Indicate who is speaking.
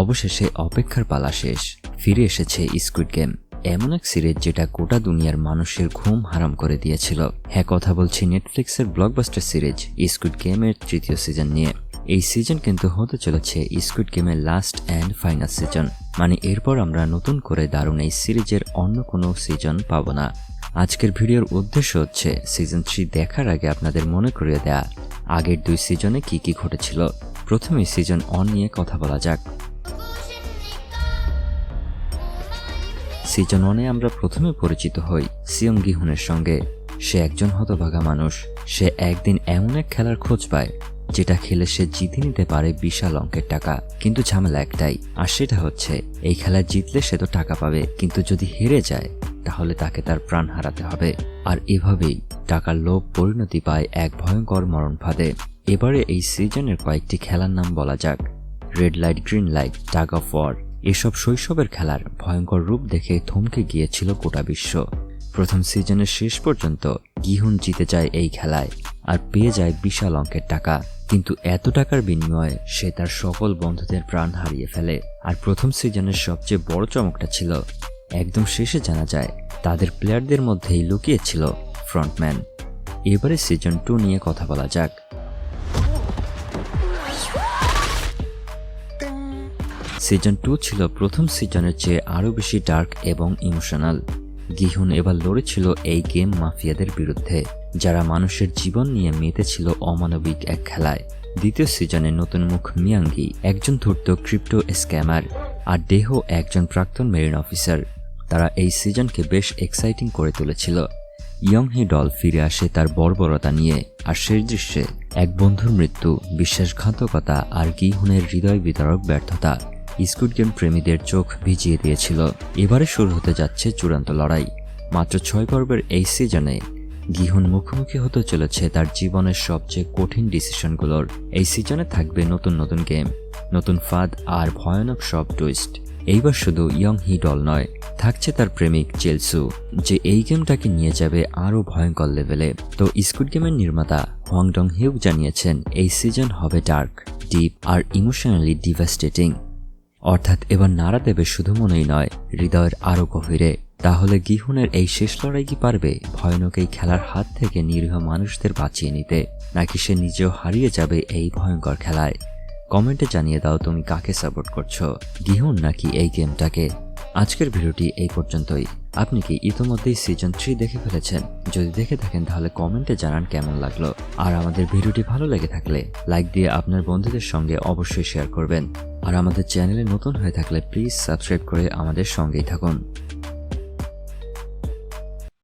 Speaker 1: অবশেষে অপেক্ষার পালা শেষ। ফিরে এসেছে স্কুইড গেম এমন এক সিরিজ যেটা গোটা দুনিয়ার মানুষের ঘুম হারাম করে দিয়েছিল। হ্যাঁ কথা বলছি নেটফ্লিক্সের ব্লকবাস্টার সিরিজ স্কুইড গেমের তৃতীয় সিজন নিয়ে। এই সিজন কিন্তু হতে চলেছে স্কুইড গেমের লাস্ট অ্যান্ড ফাইনাল সিজন মানে এরপর আমরা নতুন করে দারুণ এই সিরিজের অন্য কোনো সিজন পাবো না। আজকের ভিডিওর উদ্দেশ্য হচ্ছে সিজন থ্রি দেখার আগে আপনাদের মনে করিয়ে দেয়া। আগের দুই সিজনে কি কি ঘটেছিল? প্রথমে সিজন অন নিয়ে কথা বলা যাক। সিজন ওয়ানে আমরা প্রথমে পরিচিত হই সিয়ং গিহুনের সঙ্গে। সে একজন হতভাগা মানুষ। সে একদিন এমন এক খেলার খোঁজ পায়, যেটা খেলে সে জিতে নিতে পারে বিশাল অঙ্কের টাকা। কিন্তু ঝামেলা একটাই, আর সেটা হচ্ছে, এই খেলায় জিতলে সে তো টাকা পাবে, কিন্তু যদি হেরে যায়, তাহলে তাকে তার প্রাণ হারাতে হবে। আর এভাবেই টাকার লোভ পরিণতি পায় এক ভয়ঙ্কর মরণ ফাঁদে। এবারে এই সিজনের কয়েকটি খেলার নাম বলা যাক। Red light, green light, tug of war. এসব শৈশবের খেলার ভয়ঙ্কর রূপ দেখে থমকে গিয়েছিল গোটা বিশ্ব। প্রথম সিজনের শেষ পর্যন্ত গিহুন জিতে যায় এই খেলায় আর পেয়ে যায় বিশাল অঙ্কের টাকা। কিন্তু এত টাকার বিনিময়ে সে তার সকল বন্ধুদের প্রাণ হারিয়ে ফেলে। আর প্রথম সিজনের সবচেয়ে বড় চমকটা ছিল, একদম শেষে জানা যায় তাদের প্লেয়ারদের মধ্যেই লুকিয়েছিল ফ্রন্টম্যান। এবারে সিজন টু নিয়ে কথা বলা যাক। সিজন টু ছিল প্রথম সিজনের চেয়ে আরও বেশি ডার্ক এবং ইমোশনাল গিহুন এবার লড়েছিল এই গেম মাফিয়াদের বিরুদ্ধে, যারা মানুষের জীবন নিয়ে মেতেছিল অমানবিক এক খেলায়। দ্বিতীয় সিজনে নতুন মুখ মিয়াঙ্গি, একজন ধূর্ত ক্রিপ্টো স্ক্যামার আর দেহ একজন প্রাক্তন মেরিন অফিসার তারা এই সিজনকে বেশ এক্সাইটিং করে তুলেছিল। ইয়ং হি ডল ফিরে আসে তার বর্বরতা নিয়ে আর শেষ দৃশ্যে এক বন্ধুর মৃত্যু, বিশ্বাসঘাতকতা আর গিহুনের হৃদয় বিতরক ব্যর্থতা। স্কুড গেম প্রেমীদের চোখ ভিজিয়ে দিয়েছিল। এবারে শুরু হতে যাচ্ছে চূড়ান্ত লড়াই। মাত্র ছয় পর্বের এই সিজনে গিহুন মুখোমুখি হতে চলেছে তার জীবনের সবচেয়ে কঠিন ডিসিশনগুলোর। এই সিজনে থাকবে নতুন নতুন গেম, নতুন ফাঁদ আর ভয়ানক সব টুইস্ট। এইবার শুধু ইয়ং হি ডল নয়, থাকছে তার প্রেমিক চেলসু, যে এই গেমটাকে নিয়ে যাবে আরও ভয়ঙ্কর লেভেলে। তো স্কুড গেমের নির্মাতা হোয়াংডং হিউক জানিয়েছেন, এই সিজন হবে ডার্ক, ডিপ আর ইমোশনালি ডিভাস্টেটিং। অর্থাৎ এবার নাড়া দেবে শুধু মনেই নয়, হৃদয়ের আরও গভীরে। তাহলে গিহুনের এই শেষ লড়াই কি পারবে? ভয়ানক এই খেলার হাত থেকে নিরীহ মানুষদের বাঁচিয়ে নিতে। নাকি সে নিজেও হারিয়ে যাবে এই ভয়ঙ্কর খেলায়? কমেন্টে জানিয়ে দাও তুমি কাকে সাপোর্ট করছ? গিহুন নাকি এই গেমটাকে? আজকের ভিডিওটি এই পর্যন্তই। আপনি কি ইতোমধ্যেই সিজন থ্রি দেখে ফেলেছেন? যদি দেখে থাকেন তাহলে কমেন্টে জানান কেমন লাগল। আর আমাদের ভিডিওটি ভালো লেগে থাকলে লাইক দিয়ে আপনার বন্ধুদের সঙ্গে অবশ্যই শেয়ার করবেন। আর আমাদের চ্যানেলে নতুন হয়ে থাকলে প্লিজ সাবস্ক্রাইব করে আমাদের সঙ্গেই থাকুন।